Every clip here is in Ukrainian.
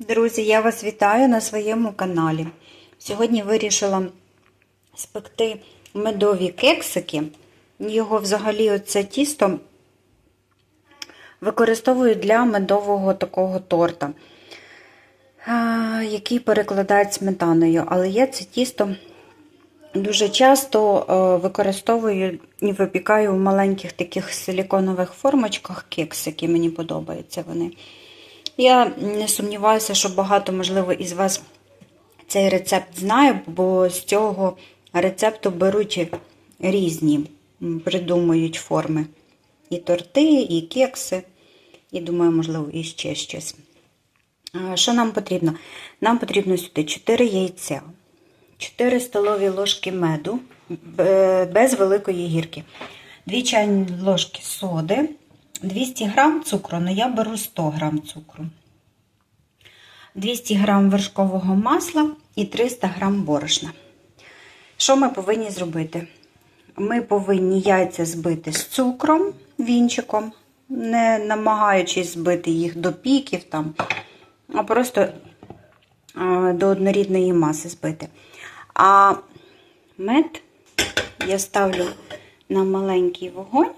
Друзі, я вас вітаю на своєму каналі. Сьогодні вирішила спекти медові кексики. Його взагалі оце тісто використовую для медового такого торта, який перекладають сметаною. Але я це тісто дуже часто е, використовую і випікаю в маленьких таких силіконових формочках кексики. Мені подобаються вони. Я не сумніваюся, що багато, можливо, із вас цей рецепт знає, бо з цього рецепту беруть різні, придумують форми. І торти, і кекси, і, думаю, можливо, і ще щось. Що нам потрібно? Нам потрібно сюди 4 яйця, 4 столові ложки меду без великої гірки, 2 чайні ложки соди, 200 грам цукру, ну я беру 100 грам цукру, 200 грам вершкового масла і 300 грам борошна. Що ми повинні зробити? Ми повинні яйця збити з цукром, вінчиком, не намагаючись збити їх до піків, там, а просто до однорідної маси збити. А мед я ставлю на маленький вогонь.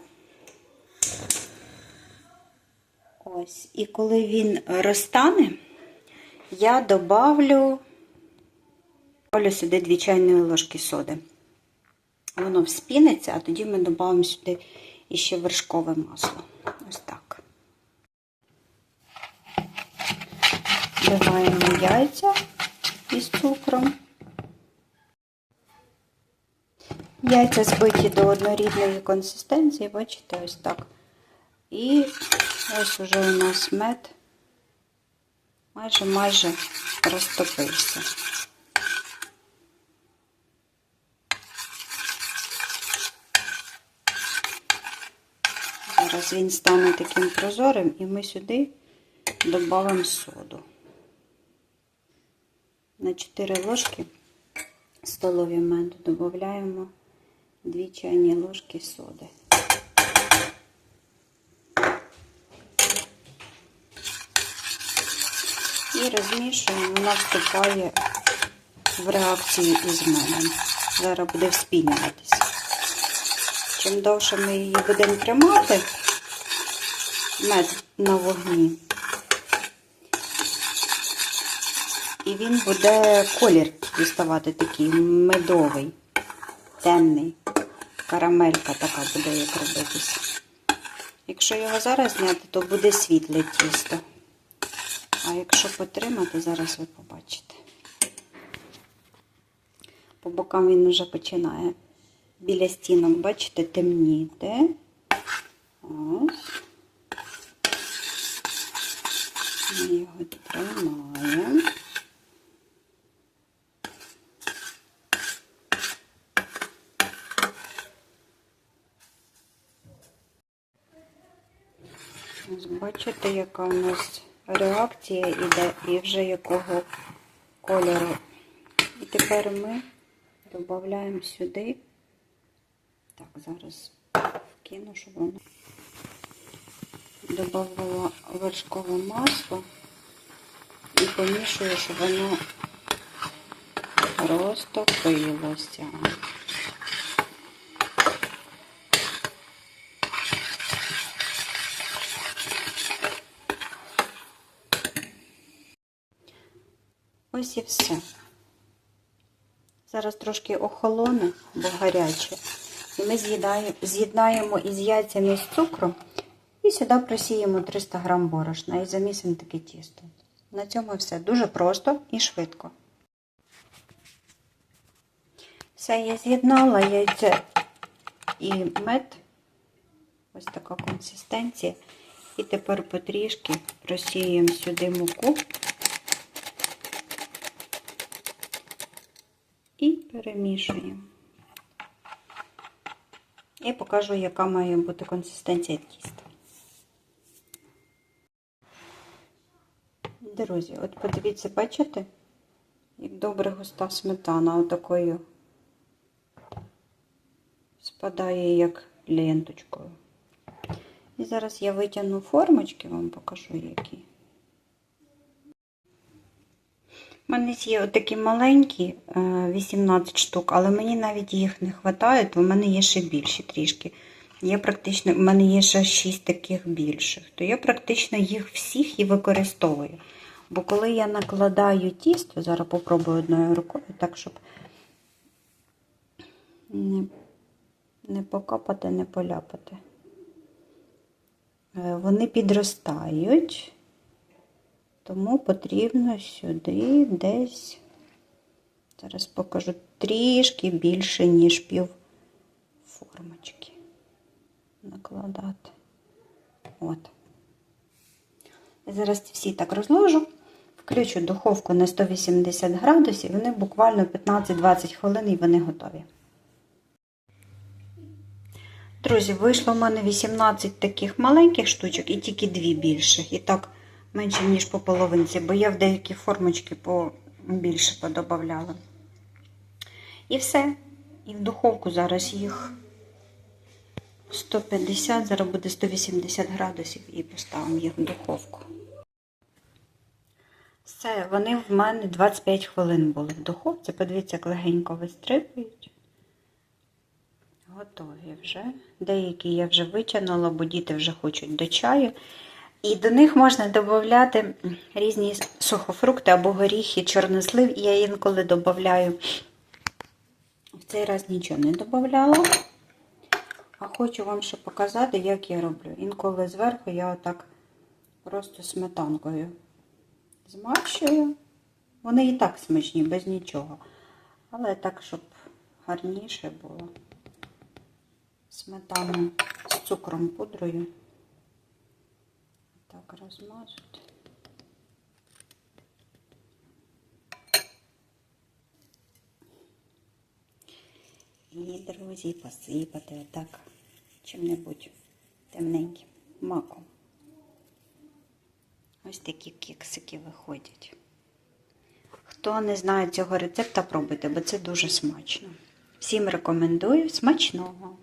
Ось, і коли він розтане, я добавлю, добавлю сюди 2 чайні ложки соди. Воно вспіниться, а тоді ми додамо сюди іще вершкове масло. Ось так. Вбиваємо яйця із цукром. Яйця збиті до однорідної консистенції, бачите, ось так. І ось уже у нас мед майже майже розтопився. Зараз він стане таким прозорим, і ми сюди додамо соду. На 4 ложки столові меду додаємо 2 чайні ложки соди. І розмішуємо, вона вступає в реакцію із медом. Зараз буде вспінюватися. Чим довше ми її будемо тримати, мед на вогні, і він буде колір діставати такий медовий, темний. Карамелька така буде як робитися. Якщо його зараз зняти, то буде світле тісто. А якщо потримати, зараз ви побачите. По бокам він вже починає біля стінок, бачите, темніти. Ось. Ми його тримаємо. Бачите, яка у нас реакція іде і вже якого кольору. І тепер ми додаємо сюди. Так, зараз вкину, щоб воно додавала вершкове масло і помішую, щоб воно розтопилося. Ось і все. Зараз трошки охолоне, бо гаряче. І ми з'єднаємо із яйцями з цукром і сюди просіємо 300 грам борошна і замісимо таке тісто. На цьому все дуже просто і швидко. Все, я з'єднала яйце і мед. Ось така консистенція. І тепер потрішки просіємо сюди муку. І перемішуємо. І покажу, яка має бути консистенція тіста. Друзі, от подивіться, бачите, як добре густа сметана отакою спадає як ленточкою. І зараз я витягну формочки, вам покажу які. У мене є такі маленькі, е, 18 штук, але мені навіть їх не вистачає, то в мене є ще більші трішки. Я практично, в мене є ще 6 таких більших, то я практично їх всіх і використовую. Бо коли я накладаю тісто, зараз попробую одною рукою, так, щоб не, не покопати, не поляпати. Е, Вони підростають. Тому потрібно сюди десь, зараз покажу, трішки більше, ніж пів формочки накладати. От. Зараз всі так розложу, включу духовку на 180 градусів, вони буквально 15-20 хвилин і вони готові. Друзі, вийшло в мене 18 таких маленьких штучок і тільки дві більших. І так менше, ніж по половинці, бо я в деякі формочки побільше подобавляла. І все. І в духовку зараз їх 150, зараз буде 180 градусів і поставимо їх в духовку. Все, вони в мене 25 хвилин були в духовці. Подивіться, як легенько вистрибують. Готові вже. Деякі я вже витягнула, бо діти вже хочуть до чаю. І до них можна додати різні сухофрукти або горіхи, чорнослив. Я інколи додаю. В цей раз нічого не додавала. А хочу вам ще показати, як я роблю. Інколи зверху я отак просто сметанкою змащую. Вони і так смачні, без нічого. Але так, щоб гарніше було. Сметану з цукром пудрою. Так, розмазати. І, друзі, посипати отак чим-небудь темненьким маком. Ось такі кексики виходять. Хто не знає цього рецепта, пробуйте, бо це дуже смачно. Всім рекомендую смачного!